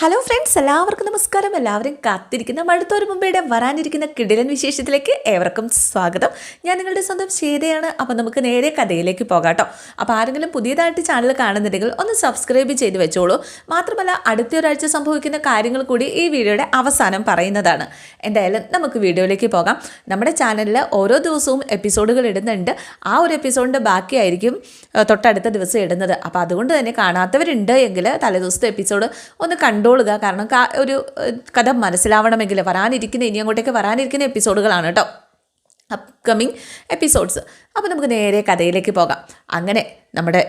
Hello friends എല്ലാവർക്കും നമസ്കാരം. എല്ലാവരും കാത്തിരിക്കുന്ന മടുത്തോരു മുമ്പയുടെ വരാനിരിക്കുന്ന കിടിലൻ വിശേഷത്തിലേക്ക് ഏവർക്കും സ്വാഗതം. ഞാൻ നിങ്ങളുടെ സ്വന്തം ശേതയാണ് അപ്പോൾ നമുക്ക് നേരെ കഥയിലേക്ക് പോകാം കേട്ടോ അപ്പോൾ ആരെങ്കിലും പുതിയതായിട്ട് ചാനൽ കാണുന്നുണ്ടെങ്കിൽ ഒന്ന് സബ്സ്ക്രൈബ് ചെയ്ത് വെച്ചോളൂ. മാത്രമല്ല അടുത്ത ഒരാഴ്ച സംഭവിക്കുന്ന കാര്യങ്ങൾ കൂടി ഈ വീഡിയോയുടെ അവസാനം പറയുന്നതാണ്. എന്തായാലും നമുക്ക് വീഡിയോയിലേക്ക് പോകാം. നമ്മുടെ ചാനലിൽ ഓരോ ദിവസവും എപ്പിസോഡുകൾ ഇടുന്നുണ്ട്. ആ ഒരു എപ്പിസോഡിന്റെ ബാക്കിയായിരിക്കും തൊട്ടടുത്ത ദിവസം ഇടുന്നത്. അപ്പോൾ അതുകൊണ്ട് തന്നെ കാണാത്തവരുണ്ട് എങ്കിൽ തലേദിവസത്തെ എപ്പിസോഡ് ഒന്ന് കണ്ടോളുക. കാരണം ഒരു കഥ മനസ്സിലാവണമെങ്കിൽ വരാനിരിക്കുന്ന ഇനി അങ്ങോട്ടേക്ക് വരാനിരിക്കുന്ന എപ്പിസോഡുകളാണ് കേട്ടോ. Upcoming episodes. അപ്പോൾ നമുക്ക് നേരെ കഥയിലേക്ക് പോകാം. അങ്ങനെ നമ്മുടെ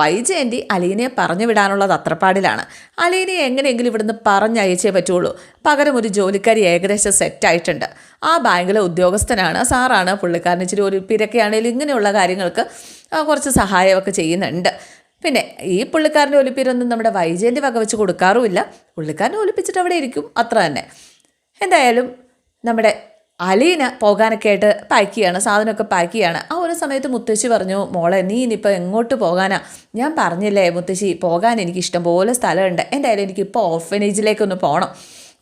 വൈജയന്തി അലീനയെ പറഞ്ഞു വിടാനുള്ളത് തത്രപ്പാടിലാണ് അലീനയെ എങ്ങനെയെങ്കിലും ഇവിടുന്ന് പറഞ്ഞയച്ചേ പറ്റുള്ളൂ. പകരം ഒരു ജോലിക്കാരി ഏകദേശം സെറ്റായിട്ടുണ്ട് ആ ബാങ്കിലെ ഉദ്യോഗസ്ഥനാണ് സാറാണ് പുള്ളിക്കാരൻ ഇച്ചിരി ഒരു പിരക്കെയാണെങ്കിലും ഇങ്ങനെയുള്ള കാര്യങ്ങൾക്ക് കുറച്ച് സഹായമൊക്കെ ചെയ്യുന്നുണ്ട്. പിന്നെ ഈ പുള്ളിക്കാരന്റെ ഒലിപ്പീരൊന്നും നമ്മുടെ വൈജയന്റെ വക വെച്ച് കൊടുക്കാറുമില്ല. പുള്ളിക്കാരനെ ഒലിപ്പിച്ചിട്ട് അവിടെ ഇരിക്കും. അത്ര തന്നെ. എന്തായാലും നമ്മുടെ അലീന പോകാനൊക്കെ ആയിട്ട് പാക്ക് ചെയ്യാണ്. സാധനമൊക്കെ പാക്ക് ചെയ്യാണ്. ആ ഒരു സമയത്ത് മുത്തശ്ശി പറഞ്ഞു മോളെ നീ ഇനിയിപ്പോൾ എങ്ങോട്ട് പോകാനാ? ഞാൻ പറഞ്ഞില്ലേ മുത്തശ്ശി പോകാൻ എനിക്ക് ഇഷ്ടം പോലെ സ്ഥലമുണ്ട്. എന്തായാലും എനിക്കിപ്പോൾ ഓർഫനേജിലേക്കൊന്ന് പോകണം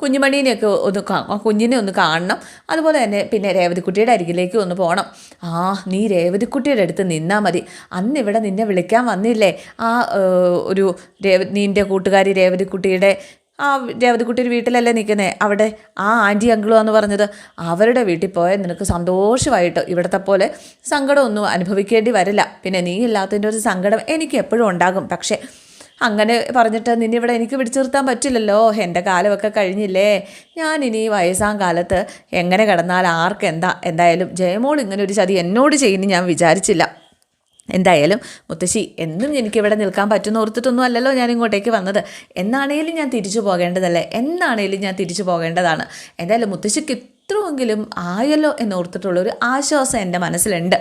കുഞ്ഞുമണീനെയൊക്കെ ഒന്ന് കുഞ്ഞിനെ ഒന്ന് കാണണം. അതുപോലെ തന്നെ പിന്നെ രേവതിക്കുട്ടിയുടെ അരികിലേക്ക് ഒന്ന് പോകണം ആ നീ രേവതിക്കുട്ടിയുടെ അടുത്ത് നിന്നാൽ മതി. അന്ന് ഇവിടെ നിന്നെ വിളിക്കാൻ വന്നില്ലേ? ആ ഒരു രേവ നിന്റെ കൂട്ടുകാരി രേവതിക്കുട്ടിയുടെ ആ രേവതിക്കുട്ടി ഒരു വീട്ടിലല്ലേ നിൽക്കുന്നത് അവിടെ ആ ആന്റി അങ്കിളും എന്ന് പറഞ്ഞത്. അവരുടെ വീട്ടിൽ പോയാൽ നിനക്ക് സന്തോഷമായിട്ട് ഇവിടത്തെ പോലെ സങ്കടമൊന്നും അനുഭവിക്കേണ്ടി വരില്ല. പിന്നെ നീ ഇല്ലാത്തതിന്റെ ഒരു സങ്കടം എനിക്ക് എപ്പോഴും ഉണ്ടാകും. പക്ഷേ അങ്ങനെ പറഞ്ഞിട്ട് നിന്നെ ഇവിടെ എനിക്ക് പിടിച്ചു നിർത്താൻ പറ്റില്ലല്ലോ. എന്റെ കാലമൊക്കെ കഴിഞ്ഞില്ലേ. ഞാൻ ഇനി വയസ്സാം കാലത്ത് എങ്ങനെ കിടന്നാൽ ആർക്ക് എന്താ? എന്തായാലും ജയമോൾ ഇങ്ങനെ ഒരു ചതി എന്നോട് ചെയ്യുന്നു ഞാൻ വിചാരിച്ചില്ല. എന്തായാലും മുത്തശ്ശി എന്നും എനിക്കിവിടെ നിൽക്കാൻ പറ്റുന്ന ഓർത്തിട്ടൊന്നും അല്ലല്ലോ ഞാൻ ഇങ്ങോട്ടേക്ക് വന്നത്. എന്നാണേലും ഞാൻ തിരിച്ചു പോകേണ്ടതല്ലേ? എന്നാണേലും ഞാൻ തിരിച്ചു പോകേണ്ടതാണ്. എന്തായാലും മുത്തശ്ശിക്ക് ഇത്രമെങ്കിലും ആയല്ലോ എന്നോർത്തിട്ടുള്ള ഒരു ആശ്വാസം എന്റെ മനസ്സിലുണ്ട്.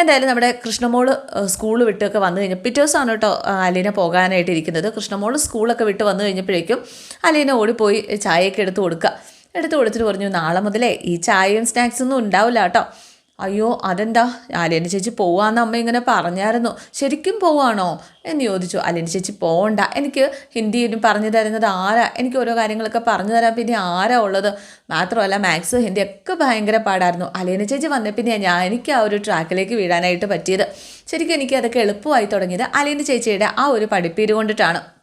എന്തായാലും നമ്മുടെ കൃഷ്ണമോൾ സ്കൂൾ വിട്ടൊക്കെ വന്നു കഴിഞ്ഞാൽ പിറ്റേ ദിവസമാണ് കേട്ടോ അലീന പോകാനായിട്ട് കൃഷ്ണമോൾ സ്കൂളൊക്കെ വിട്ട് വന്നു കഴിഞ്ഞപ്പോഴേക്കും അലീന ഓടിപ്പോയി ചായയൊക്കെ എടുത്ത് കൊടുക്കുക. എടുത്ത് കൊടുത്തിട്ട് പറഞ്ഞു നാളെ മുതലേ ഈ ചായയും സ്നാക്സൊന്നും ഉണ്ടാവില്ല കേട്ടോ. അയ്യോ അതെന്താ? അലീന ചേച്ചി പോവാന്ന് അമ്മ ഇങ്ങനെ പറഞ്ഞായിരുന്നു. ശരിക്കും പോവാണോ? എന്ന് ചോദിച്ചു. അലിയന്റെ ചേച്ചി പോകണ്ട എനിക്ക് ഹിന്ദിയിലും പറഞ്ഞു തരുന്നത് ആരാ? എനിക്ക് ഓരോ കാര്യങ്ങളൊക്കെ പറഞ്ഞു തരാൻ പിന്നെ ആരാ ഉള്ളത്? മാത്രമല്ല മാത്സ് ഹിന്ദി ഒക്കെ ഭയങ്കര പാടായിരുന്നു. അലിയന്റെ ചേച്ചി വന്ന പിന്നെ ഞാൻ എനിക്ക് ആ ഒരു ട്രാക്കിലേക്ക് വീഴാനായിട്ട് പറ്റിയത്. ശരിക്കും എനിക്ക് അതൊക്കെ എളുപ്പമായി തുടങ്ങിയത് അലിയന്റെ ചേച്ചിയുടെ ആ ഒരു പഠിപ്പീര് കൊണ്ടിട്ടാണ്.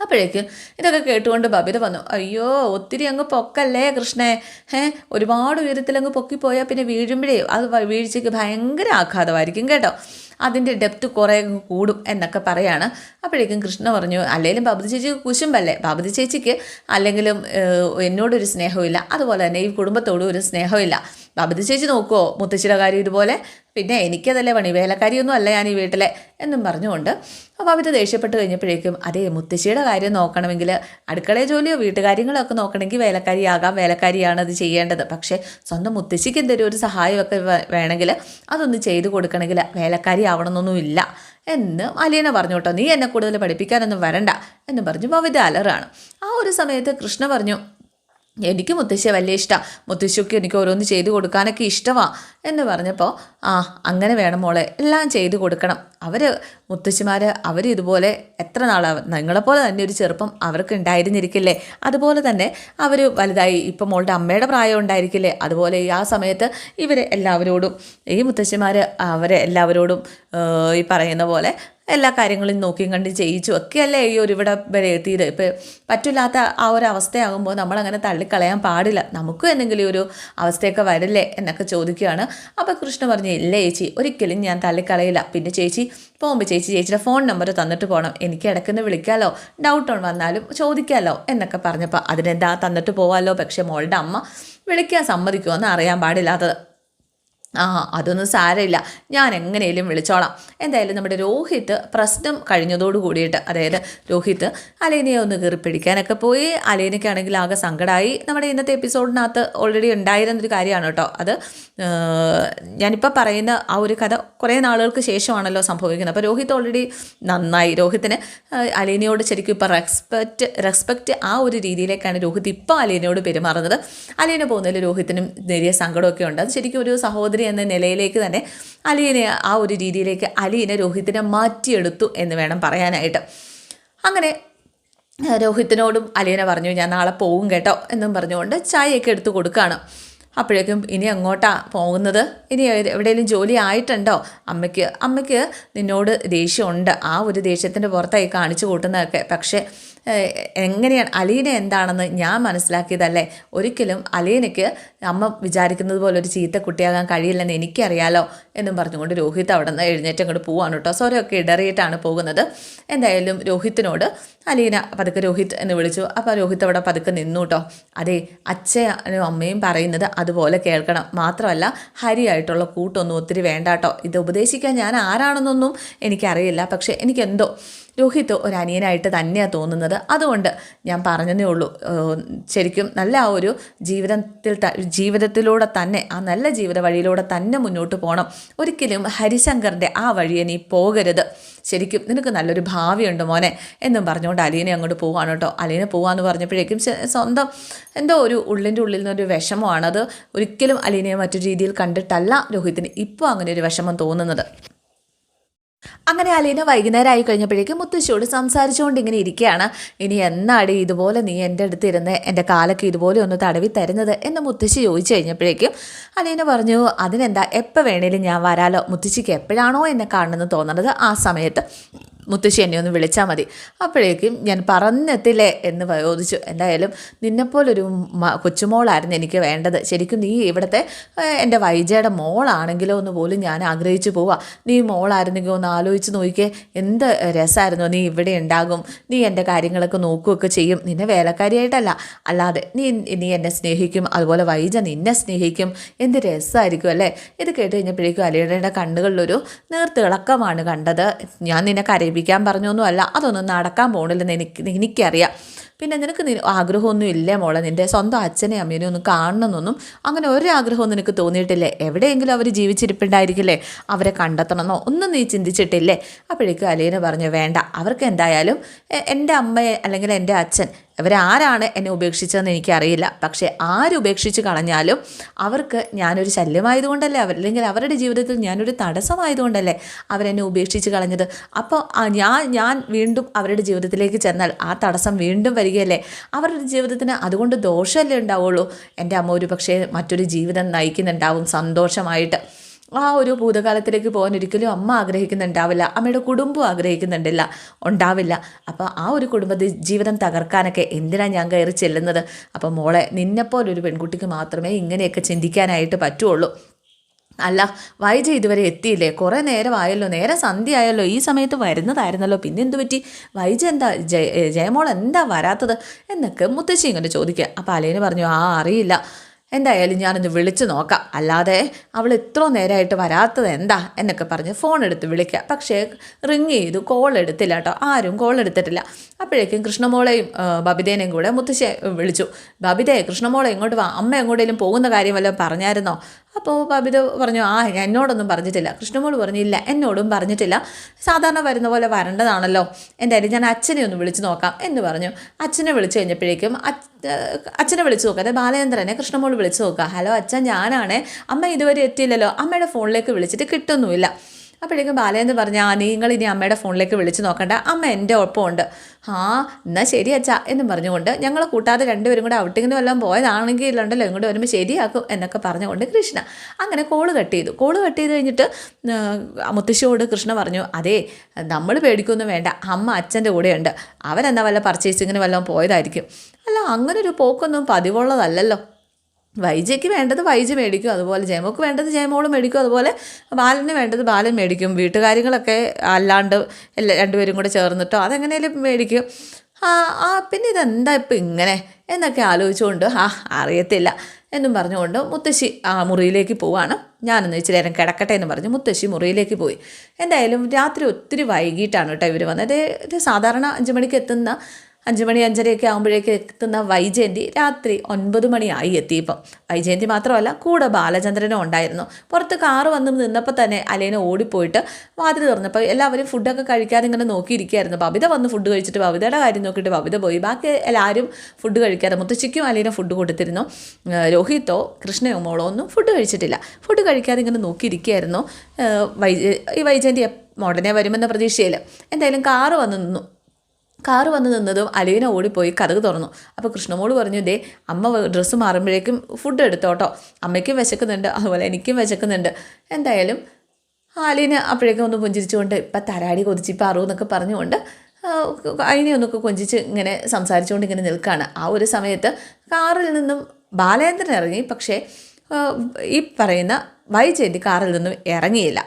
അപ്പോഴേക്കും ഇതൊക്കെ കേട്ടുകൊണ്ട് ബബിത വന്നു. അയ്യോ ഒത്തിരി അങ്ങ് പൊക്കല്ലേ കൃഷ്ണേ. ഏ ഒരുപാട് ഉയരത്തിൽ അങ്ങ് പൊക്കിപ്പോയാൽ പിന്നെ വീഴുമ്പോഴേ അത് വീഴ്ചയ്ക്ക് ഭയങ്കര ആഘാതമായിരിക്കും കേട്ടോ. അതിന്റെ ഡെപ്ത് കുറേ കൂടും എന്നൊക്കെ പറയാണ്. അപ്പോഴേക്കും കൃഷ്ണ പറഞ്ഞു അല്ലെങ്കിലും ബാബുതി ചേച്ചിക്ക് കുശുമ്പല്ലേ? ബാബുതി ചേച്ചിക്ക് അല്ലെങ്കിലും ഏഹ്, എന്നോടൊരു സ്നേഹമില്ല. അതുപോലെ തന്നെ ഈ കുടുംബത്തോടും ഒരു സ്നേഹമില്ല. ബാബുദി ചേച്ചി നോക്കുമോ മുത്തശ്ശിയുടെ കാര്യം ഇതുപോലെ. പിന്നെ എനിക്കതല്ലേ പണി വേലക്കാരിയൊന്നും അല്ല ഞാൻ ഈ വീട്ടിലെ എന്നും പറഞ്ഞുകൊണ്ട്. അപ്പോൾ അവർ ദേഷ്യപ്പെട്ട് കഴിഞ്ഞപ്പോഴേക്കും അതേ മുത്തശ്ശിയുടെ കാര്യം നോക്കണമെങ്കിൽ അടുക്കള ജോലിയോ വീട്ടുകാര്യങ്ങളോ ഒക്കെ നോക്കണമെങ്കിൽ വേലക്കാരിയാകാം വേലക്കാരിയാണ് അത് ചെയ്യേണ്ടത്. പക്ഷേ സ്വന്തം മുത്തശ്ശിക്ക് എന്തെങ്കിലും ഒരു സഹായമൊക്കെ വേണമെങ്കിൽ അതൊന്ന് ചെയ്തു കൊടുക്കണമെങ്കിൽ വേലക്കാരി ആവണമെന്നൊന്നുമില്ല എന്ന് അലീന പറഞ്ഞു കേട്ടോ. നീ എന്നെ കൂടുതൽ പഠിപ്പിക്കാനൊന്നും വരണ്ട എന്ന് പറഞ്ഞു ഭവിത അലറാണ്. ആ ഒരു സമയത്ത് കൃഷ്ണ പറഞ്ഞു എനിക്ക് മുത്തശ്ശിയെ വലിയ ഇഷ്ടമാണ് മുത്തശ്ശിക്ക് എനിക്ക് ഓരോന്ന് ചെയ്ത് കൊടുക്കാനൊക്കെ ഇഷ്ടമാണ് എന്ന് പറഞ്ഞപ്പോൾ ആ അങ്ങനെ വേണം മോളെ എല്ലാം ചെയ്തു കൊടുക്കണം. അവർ മുത്തശ്ശിമാർ അവർ ഇതുപോലെ എത്ര നാളാവും നിങ്ങളെപ്പോലെ തന്നെ ഒരു ചെറുപ്പം അവർക്ക് ഉണ്ടായിരുന്നിരിക്കില്ലേ? അതുപോലെ തന്നെ അവർ വലുതായി ഇപ്പം മോളുടെ അമ്മയുടെ പ്രായം ഉണ്ടായിരിക്കില്ലേ? അതുപോലെ ഈ ആ സമയത്ത് ഇവർ എല്ലാവരോടും ഈ മുത്തശ്ശിമാർ അവരെ എല്ലാവരോടും ഈ പറയുന്ന പോലെ എല്ലാ കാര്യങ്ങളും നോക്കിയും കണ്ട് ചെയ്യിച്ചു ഒക്കെയല്ലേ ഈ ഒരു ഇവിടെ വരെ എത്തിയത്. ഇപ്പം പറ്റില്ലാത്ത ആ ഒരു അവസ്ഥയാകുമ്പോൾ നമ്മളങ്ങനെ തള്ളിക്കളയാൻ പാടില്ല. നമുക്കും എന്തെങ്കിലും ഒരു അവസ്ഥയൊക്കെ വരില്ലേ എന്നൊക്കെ ചോദിക്കുകയാണ് അപ്പോൾ കൃഷ്ണ പറഞ്ഞു ഇല്ല ചേച്ചി ഒരിക്കലും ഞാൻ തള്ളിക്കളയില്ല പിന്നെ ചേച്ചി പോകുമ്പോൾ ചേച്ചി ചേച്ചിയുടെ ഫോൺ നമ്പർ തന്നിട്ട് പോകണം എനിക്ക് ഇടയ്ക്കുന്ന വിളിക്കാമല്ലോ ഡൗട്ട് വന്നാലും ചോദിക്കാമല്ലോ എന്നൊക്കെ പറഞ്ഞപ്പോൾ അതിനെന്താ തന്നിട്ട് പോവാമല്ലോ പക്ഷേ മോളുടെ അമ്മ വിളിക്കാൻ സമ്മതിക്കുമോ എന്ന് അറിയാൻ പാടില്ലാത്തത്. ആ അതൊന്നും സാരമില്ല. ഞാൻ എങ്ങനെയും വിളിച്ചോളാം. എന്തായാലും നമ്മുടെ രോഹിത് പ്രശ്നം കഴിഞ്ഞതോട് കൂടിയിട്ട് അതായത് രോഹിത് അലേനയെ ഒന്ന് കയറി പിടിക്കാനൊക്കെ പോയി. അലേനയ്ക്കാണെങ്കിൽ ആകെ സങ്കടമായി നമ്മുടെ ഇന്നത്തെ എപ്പിസോഡിനകത്ത് ഓൾറെഡി ഉണ്ടായിരുന്നൊരു കാര്യമാണ് കേട്ടോ അത്. ഞാനിപ്പോൾ പറയുന്ന ആ ഒരു കഥ കുറേ നാളുകൾക്ക് ശേഷമാണല്ലോ സംഭവിക്കുന്നത്. അപ്പോൾ രോഹിത് ഓൾറെഡി നന്നായി. രോഹിത്തിന് അലേനയോട് അലീനയോട് ശരിക്കും ഇപ്പോൾ റെസ്പെക്റ്റ് റെസ്പെക്റ്റ് ആ ഒരു രീതിയിലേക്കാണ് രോഹിത് ഇപ്പോൾ അലേനയോട് പെരുമാറുന്നത്. അലേന പോകുന്നതിൽ രോഹിത്തിനും നേരിയ സങ്കടമൊക്കെ ഉണ്ട്. അത് ശരിക്കും ഒരു സഹോദരി എന്ന നിലയിലേക്ക് തന്നെ അലീനെ ആ ഒരു രീതിയിലേക്ക് അലീനെ രോഹിത്തിനെ മാറ്റിയെടുത്തു എന്ന് വേണം പറയാനായിട്ട്. അങ്ങനെ രോഹിത്തിനോടും അലീന പറഞ്ഞു ഞാൻ നാളെ പോകും കേട്ടോ എന്നും പറഞ്ഞുകൊണ്ട് ചായയൊക്കെ എടുത്തു കൊടുക്കുകയാണ്. അപ്പോഴേക്കും ഇനി അങ്ങോട്ടാ പോകുന്നത്? ഇനി എവിടെയെങ്കിലും ജോലി ആയിട്ടുണ്ടോ? അമ്മയ്ക്ക് അമ്മയ്ക്ക് നിന്നോട് ദേഷ്യമുണ്ട്. ആ ഒരു ദേഷ്യത്തിന്റെ പുറത്തായി കാണിച്ചു കൂട്ടുന്നതൊക്കെ. പക്ഷേ എങ്ങനെയാണ് അലീന എന്താണെന്ന് ഞാൻ മനസ്സിലാക്കിയതല്ലേ? ഒരിക്കലും അലീനയ്ക്ക് അമ്മ വിചാരിക്കുന്നത് പോലെ ഒരു ചീത്ത കുട്ടിയാകാൻ കഴിയില്ലെന്ന് എനിക്കറിയാലോ എന്നും പറഞ്ഞുകൊണ്ട് രോഹിത് അവിടെ നിന്ന് എഴുന്നേറ്റ് അങ്ങോട്ട് പോവാണ് കേട്ടോ. സ്വരമൊക്കെ ഇടറിയിട്ടാണ് പോകുന്നത്. എന്തായാലും രോഹിത്തിനോട് അലീന പതുക്കെ രോഹിത് എന്ന് വിളിച്ചു. അപ്പോൾ രോഹിത് അവിടെ പതുക്കെ നിന്നു കേട്ടോ അതെ അച്ഛനും അമ്മയും പറയുന്നത് അതുപോലെ കേൾക്കണം. മാത്രമല്ല ഹരിയായിട്ടുള്ള കൂട്ടൊന്നും ഒത്തിരി വേണ്ട കേട്ടോ ഇത് ഉപദേശിക്കാൻ ഞാൻ ആരാണെന്നൊന്നും എനിക്കറിയില്ല. പക്ഷേ എനിക്കെന്തോ രോഹിത് ഒരു അനിയനായിട്ട് തന്നെയാണ് തോന്നുന്നത്. അതുകൊണ്ട് ഞാൻ പറഞ്ഞതേ ഉള്ളൂ. ശരിക്കും നല്ല ആ ഒരു ജീവിതത്തിൽ ജീവിതത്തിലൂടെ തന്നെ ആ നല്ല ജീവിത വഴിയിലൂടെ തന്നെ മുന്നോട്ട് പോകണം ഒരിക്കലും ഹരിശങ്കറിന്റെ ആ വഴിയെ നീ പോകരുത്. ശരിക്കും നിനക്ക് നല്ലൊരു ഭാവിയുണ്ട് മോനെ എന്നും പറഞ്ഞുകൊണ്ട് അലീനെ അങ്ങോട്ട് പോവാണ് കേട്ടോ. അലീന പോവാന്ന് പറഞ്ഞപ്പോഴേക്കും സ്വന്തം എന്തോ ഒരു ഉള്ളിന്റെ ഉള്ളിൽ നിന്നൊരു വിഷമമാണത്. ഒരിക്കലും അലീനയെ മറ്റു രീതിയിൽ കണ്ടിട്ടല്ല രോഹിത്തിന് ഇപ്പോൾ അങ്ങനെ ഒരു വിഷമം തോന്നുന്നത്. അങ്ങനെ അലീന വൈകുന്നേരം ആയി കഴിഞ്ഞപ്പോഴേക്കും മുത്തശ്ശിയോട് സംസാരിച്ചുകൊണ്ട് ഇങ്ങനെ ഇരിക്കുകയാണ്. ഇനി എന്നാടി ഇതുപോലെ നീ എന്റെ അടുത്ത് ഇരുന്ന് എന്റെ കാലൊക്കെ ഇതുപോലെ ഒന്ന് തടവി തരുന്നത് എന്ന് മുത്തശ്ശി ചോദിച്ചു കഴിഞ്ഞപ്പോഴേക്കും അലീന പറഞ്ഞു അതിനെന്താ? എപ്പോൾ വേണേലും ഞാൻ വരാലോ? മുത്തശ്ശിക്ക് എപ്പോഴാണോ എന്നെ കാണണമെന്ന് തോന്നുന്നത് ആ സമയത്ത്. മുത്തശ്ശി എന്നെ ഒന്ന് വിളിച്ചാൽ മതി. അപ്പോഴേക്കും ഞാൻ പറഞ്ഞെത്തില്ലേ എന്ന് ചോദിച്ചു. എന്തായാലും നിന്നെപ്പോലൊരു കൊച്ചുമോളായിരുന്നു എനിക്ക് വേണ്ടത്. ശരിക്കും നീ ഇവിടുത്തെ എന്റെ വൈജയുടെ മോളാണെങ്കിലോ എന്ന് പോലും ഞാൻ ആഗ്രഹിച്ചു പോവാ. നീ മോളായിരുന്നെങ്കിൽ ഒന്ന് ആലോചിച്ച് നോക്കിയേ എന്ത് രസമായിരുന്നു നീ ഇവിടെ ഉണ്ടാകും. നീ എന്റെ കാര്യങ്ങളൊക്കെ നോക്കുകയൊക്കെ ചെയ്യും. നിന്നെ വേലക്കാരിയായിട്ടല്ല. അല്ലാതെ നീ നീ എന്നെ സ്നേഹിക്കും. അതുപോലെ വൈജ നിന്നെ സ്നേഹിക്കും. എന്ത് രസമായിരിക്കും അല്ലേ? ഇത് കേട്ട് കഴിഞ്ഞപ്പോഴേക്കും അലിയുടെ കണ്ണുകളിലൊരു നേർത്തിളക്കമാണ് കണ്ടത്. ഞാൻ നിന്നെ കരയും ജീവിക്കാൻ പറഞ്ഞൊന്നുമല്ല. അതൊന്നും നടക്കാൻ പോകണില്ലെന്ന് എനിക്ക് എനിക്കറിയാം. പിന്നെ നിനക്ക് ആഗ്രഹമൊന്നും ഇല്ല മോളെ. നിന്റെ സ്വന്തം അച്ഛനെ അമ്മേനെ ഒന്നും കാണണമെന്നൊന്നും അങ്ങനെ ഒരാഗ്രഹവും നിനക്ക് തോന്നിയിട്ടില്ലേ? എവിടെയെങ്കിലും അവർ ജീവിച്ചിരിപ്പുണ്ടായിരിക്കില്ലേ? അവരെ കണ്ടെത്തണമെന്നോ ഒന്നും നീ ചിന്തിച്ചിട്ടില്ലേ? അപ്പോഴേക്കും അലീന പറഞ്ഞു വേണ്ട അവർക്ക് എന്തായാലും എന്റെ അമ്മയെ അല്ലെങ്കിൽ എന്റെ അച്ഛൻ ഇവരാരാണ് എന്നെ ഉപേക്ഷിച്ചതെന്ന് എനിക്കറിയില്ല. പക്ഷേ ആരുപേക്ഷിച്ച് കളഞ്ഞാലും അവർക്ക് ഞാനൊരു ശല്യമായതുകൊണ്ടല്ലേ? അവർ അല്ലെങ്കിൽ അവരുടെ ജീവിതത്തിൽ ഞാനൊരു തടസ്സമായതുകൊണ്ടല്ലേ അവരെന്നെ ഉപേക്ഷിച്ച് കളഞ്ഞത്? അപ്പോൾ ഞാൻ ഞാൻ വീണ്ടും അവരുടെ ജീവിതത്തിലേക്ക് ചെന്നാൽ ആ തടസ്സം വീണ്ടും വരികയല്ലേ അവരുടെ ജീവിതത്തിന് അതുകൊണ്ട് ദോഷമല്ലേ ഉണ്ടാവുള്ളൂ? എന്റെ അമ്മ ഒരു പക്ഷേ മറ്റൊരു ജീവിതം നയിക്കുന്നുണ്ടാവും സന്തോഷമായിട്ട്. ആ ഒരു ഭൂതകാലത്തിലേക്ക് പോകാൻ ഒരിക്കലും അമ്മ ആഗ്രഹിക്കുന്നുണ്ടാവില്ല. അമ്മയുടെ കുടുംബം ആഗ്രഹിക്കുന്നുണ്ടില്ല. ഉണ്ടാവില്ല. അപ്പോൾ ആ ഒരു കുടുംബ ജീവിതം തകർക്കാനൊക്കെ എന്തിനാണ് ഞാൻ കയറി ചെല്ലുന്നത്? അപ്പോൾ മോളെ നിന്നെപ്പോലൊരു പെൺകുട്ടിക്ക് മാത്രമേ ഇങ്ങനെയൊക്കെ ചിന്തിക്കാനായിട്ട് പറ്റുള്ളൂ. അല്ല വൈജ ഇതുവരെ എത്തിയില്ലേ? കുറേ നേരമായല്ലോ നേരെ സന്ധ്യ ആയല്ലോ ഈ സമയത്ത് വരുന്നതായിരുന്നല്ലോ. പിന്നെ എന്തു പറ്റി? വൈജ എന്താ ജയ ജയമോൾ എന്താ വരാത്തത്? എന്നൊക്കെ മുത്തശ്ശി ഇങ്ങനെ ചോദിക്കുക. അപ്പോൾ അലേന് പറഞ്ഞു ആ അറിയില്ല. എന്തായാലും ഞാനൊന്ന് വിളിച്ചു നോക്കാം. അല്ലാതെ അവൾ ഇത്ര നേരമായിട്ട് വരാത്തത് എന്താ? എന്നൊക്കെ പറഞ്ഞ് ഫോൺ എടുത്ത് വിളിക്കുക. പക്ഷേ റിങ് ചെയ്തു. കോൾ എടുത്തില്ല കേട്ടോ. ആരും കോൾ എടുത്തിട്ടില്ല. അപ്പോഴേക്കും കൃഷ്ണമോളെയും ബബിതേനെയും കൂടെ മുത്തശ്ശിയെ വിളിച്ചു. ബബിതയെ കൃഷ്ണമോളെ ഇങ്ങോട്ട് വാ. അമ്മ എങ്ങോട്ടേലും പോകുന്ന കാര്യം വല്ലതും പറഞ്ഞായിരുന്നോ? അപ്പോൾ ബബിത പറഞ്ഞു ആ എന്നോടൊന്നും പറഞ്ഞിട്ടില്ല. കൃഷ്ണമോൾ പറഞ്ഞില്ല എന്നോടും പറഞ്ഞിട്ടില്ല. സാധാരണ വരുന്ന പോലെ വരേണ്ടതാണല്ലോ. എന്തായാലും ഞാൻ അച്ഛനെ ഒന്ന് വിളിച്ച് നോക്കാം എന്ന് പറഞ്ഞു. അച്ഛനെ വിളിച്ചു കഴിഞ്ഞപ്പോഴേക്കും അച്ഛനെ വിളിച്ചു നോക്കാം അതെ ബാലചന്ദ്രനെ കൃഷ്ണമോൾ വിളിച്ചു നോക്കുക. ഹലോ അച്ഛൻ ഞാനാണ്. അമ്മ ഇതുവരെ എത്തിയില്ലല്ലോ. അമ്മയുടെ ഫോണിലേക്ക് വിളിച്ചിട്ട് കിട്ടുന്നുമില്ല. അപ്പോഴേക്കും ബാലയെന്ന് പറഞ്ഞു ആ നിങ്ങൾ ഇനി അമ്മയുടെ ഫോണിലേക്ക് വിളിച്ച് നോക്കണ്ട. അമ്മ എന്റെ ഒപ്പമുണ്ട്. ആ എന്നാൽ ശരി അച്ഛാ എന്നും പറഞ്ഞുകൊണ്ട് ഞങ്ങൾ കൂട്ടാതെ രണ്ടുപേരും കൂടെ ഔട്ടിങ്ങിന് വല്ലതും പോയതാണെങ്കിൽ ഉണ്ടല്ലോ ഇങ്ങോട്ട് വരുമ്പോൾ ശരിയാക്കും എന്നൊക്കെ പറഞ്ഞുകൊണ്ട് കൃഷ്ണ അങ്ങനെ കോൾ കട്ട് ചെയ്തു. കോൾ കട്ട് ചെയ്ത് കഴിഞ്ഞിട്ട് മുത്തശ്ശിയോട് കൃഷ്ണ പറഞ്ഞു അതേ നമ്മൾ പേടിക്കൊന്നും വേണ്ട. അമ്മ അച്ഛന്റെ കൂടെയുണ്ട്. അവരെന്താ വല്ല പർച്ചേസിങ്ങിന് വല്ലതും പോയതായിരിക്കും. അല്ല അങ്ങനെ ഒരു പോക്കൊന്നും പതിവുള്ളതല്ലല്ലോ. വൈജയ്ക്ക് വേണ്ടത് വൈജ മേടിക്കും അതുപോലെ ജയമോക്ക് വേണ്ടത് ജയമോൾ മേടിക്കും അതുപോലെ ബാലന് വേണ്ടത് ബാലൻ മേടിക്കും. വീട്ടുകാര്യങ്ങളൊക്കെ അല്ലാണ്ട് എല്ലാ രണ്ടുപേരും കൂടെ ചേർന്നിട്ടോ അതെങ്ങനെയും മേടിക്കും. ആ ആ പിന്നെ ഇതെന്താ ഇപ്പം ഇങ്ങനെ എന്നൊക്കെ ആലോചിച്ചുകൊണ്ട് ആ അറിയത്തില്ല എന്നും പറഞ്ഞുകൊണ്ട് മുത്തശ്ശി ആ മുറിയിലേക്ക് പോവാണ്. ഞാനൊന്ന് ഇച്ചിരി നേരം കിടക്കട്ടെ എന്ന് പറഞ്ഞ് മുത്തശ്ശി മുറിയിലേക്ക് പോയി. എന്തായാലും രാത്രി ഒത്തിരി വൈകിട്ടാണ് കേട്ടോ ഇവർ വന്നത്. ഇത് സാധാരണ അഞ്ച് മണിക്ക് എത്തുന്ന അഞ്ച് മണി അഞ്ചരയൊക്കെ ആകുമ്പോഴേക്ക് എത്തുന്ന വൈജയന്തി രാത്രി ഒൻപത് മണിയായി എത്തിയപ്പം. വൈജയന്തി മാത്രമല്ല കൂടെ ബാലചന്ദ്രനും ഉണ്ടായിരുന്നു. പുറത്ത് കാറ് വന്ന് നിന്നപ്പോൾ തന്നെ അലേന ഓടിപ്പോയിട്ട് വാതിൽ തുറന്നപ്പോൾ എല്ലാവരും ഫുഡൊക്കെ കഴിക്കാതെ ഇങ്ങനെ നോക്കിയിരിക്കുകയായിരുന്നു. ബബിത വന്ന് ഫുഡ് കഴിച്ചിട്ട് ബബിതയുടെ കാര്യം നോക്കിയിട്ട് ബബിത പോയി. ബാക്കി എല്ലാവരും ഫുഡ് കഴിക്കാതെ മുത്തശ്ശിക്കും അലീന ഫുഡ് കൊടുത്തിരുന്നു. രോഹിത്തോ കൃഷ്ണയോ മോളോ ഒന്നും ഫുഡ് കഴിച്ചിട്ടില്ല. ഫുഡ് കഴിക്കാതെ ഇങ്ങനെ നോക്കിയിരിക്കുകയായിരുന്നു. വൈജ ഈ വൈജയന്തി ഉടനെ വരുമെന്ന പ്രതീക്ഷയിൽ എന്തായാലും കാറ് വന്ന് നിന്നു. കാറ് വന്ന് നിന്നതും അലീന ഓടിപ്പോയി കഥക് തുറന്നു. അപ്പോൾ കൃഷ്ണമോൾ പറഞ്ഞു ദേ അമ്മ ഡ്രസ്സ് മാറുമ്പോഴേക്കും ഫുഡ് എടുത്തോട്ടോ. അമ്മയ്ക്കും വിശക്കുന്നുണ്ട് അതുപോലെ എനിക്കും വിശക്കുന്നുണ്ട്. എന്തായാലും അലീന അപ്പോഴേക്കും ഒന്ന് പുഞ്ചിരിച്ചുകൊണ്ട് ഇപ്പം തരാടി കൊതിച്ച് പാറു എന്നൊക്കെ പറഞ്ഞുകൊണ്ട് അതിനെ ഒന്നൊക്കെ കൊഞ്ചിച്ച് ഇങ്ങനെ സംസാരിച്ചുകൊണ്ട് ഇങ്ങനെ നിൽക്കുകയാണ് ആ ഒരു സമയത്ത് കാറിൽ നിന്നും ബാലേന്ദ്രൻ ഇറങ്ങി പക്ഷേ ഈ പറയുന്ന വൈജയന്തി കാറിൽ നിന്നും ഇറങ്ങിയില്ല.